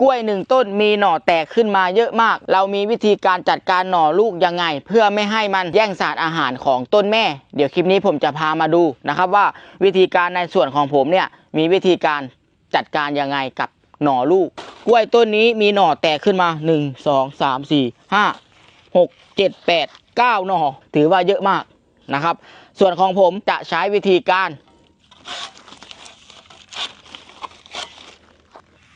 กล้วยหนึ่งต้นมีหน่อแตกขึ้นมาเยอะมาก เรามีวิธีการจัดการหน่อลูกยังไง เพื่อไม่ให้มันแย่งสารอาหารของต้นแม่ เดี๋ยวคลิปนี้ผมจะพามาดูนะครับว่าวิธีการในส่วนของผมเนี่ยมีวิธีการจัดการยังไงกับหน่อลูก กล้วยต้นนี้มีหน่อแตกขึ้นมา 1 2 3 4 5 6 7 8 9 หน่อ ถือว่าเยอะมากนะครับ ส่วนของผมจะใช้วิธีการ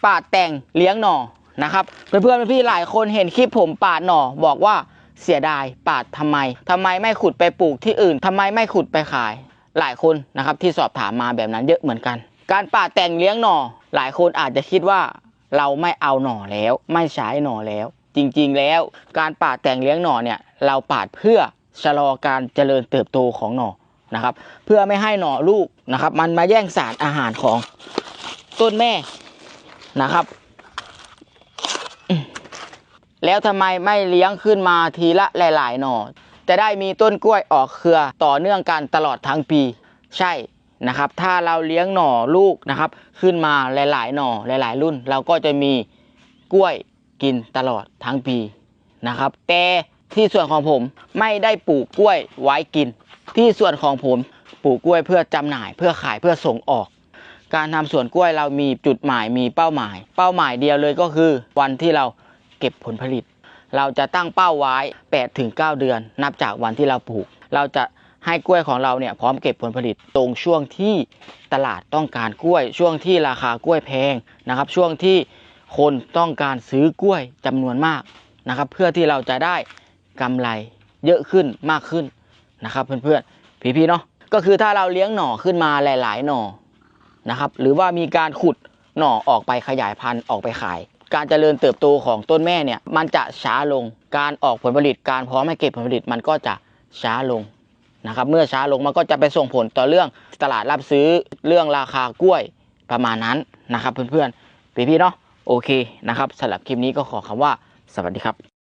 ปาดแต่งเลี้ยงหน่อนะครับเพื่อนๆพี่หลายคนเห็นคลิปผมปาดหน่อบอกว่าเสียดายปาดทำไมทำไมไม่ขุดไปปลูกที่อื่นทำไมไม่ขุดไปขาย หลายคนนะครับที่สอบถามมาแบบนั้นเยอะเหมือนกัน การปาดแต่งเลี้ยงหน่อ หลายคนอาจจะคิดว่าเราไม่เอาหน่อแล้ว ไม่ใช้หน่อแล้ว จริงๆแล้ว การปาดแต่งเลี้ยงหน่อเนี่ยเราปาดเพื่อชะลอการเจริญเติบโตของหน่อนะครับ เพื่อไม่ให้หน่อลูกนะครับ มันมาแย่งสารอาหารของต้นแม่ นะครับ แล้วทำไมไม่เลี้ยงขึ้นมาทีละหลาย ๆ หน่อ จะได้มีต้นกล้วยออกเครือต่อเนื่องกันตลอดทั้งปี ใช่นะครับ ถ้าเราเลี้ยงหน่อลูกนะครับ ขึ้นมาหลาย ๆ หน่อหลาย ๆ รุ่น เราก็จะมีกล้วยกินตลอดทั้งปีนะครับ แต่ที่ส่วนของผมไม่ได้ปลูกกล้วยไว้กิน ที่ส่วนของผมปลูกกล้วยเพื่อจำหน่ายเพื่อขายเพื่อส่งออก การทำสวนกล้วยเรามีจุดหมายมีเป้าหมาย เป้าหมายเดียวเลยก็คือวันที่เราเก็บผลผลิต เราจะตั้งเป้าไว้8ถึง9เดือน นับจากวันที่เราปลูก เราจะให้กล้วยของเราเนี่ยพร้อมเก็บผลผลิตตรงช่วงที่ตลาดต้องการกล้วย ช่วงที่ราคากล้วยแพงนะครับ ช่วงที่คนต้องการซื้อกล้วยจำนวนมากนะครับ เพื่อที่เราจะได้กำไรเยอะขึ้นมากขึ้นนะครับ เพื่อนๆพี่ๆเนาะก็คือถ้าเราเลี้ยงหน่อขึ้นมาหลาย ๆ หน่อ นะครับหรือว่ามีการขุดหน่อออกไปขยายพันธุ์ออกไปขาย การเจริญเติบโตของต้นแม่เนี่ยมันจะช้าลงการออกผลผลิตการพร้อมให้เก็บผลผลิตมันก็จะช้าลงนะครับเมื่อช้าลงมันก็จะไปส่งผลต่อเรื่องตลาดรับซื้อเรื่องราคากล้วยประมาณนั้นนะครับเพื่อนๆพี่ๆเนาะโอเคนะครับสำหรับคลิปนี้ก็ขอคำว่าสวัสดีครับ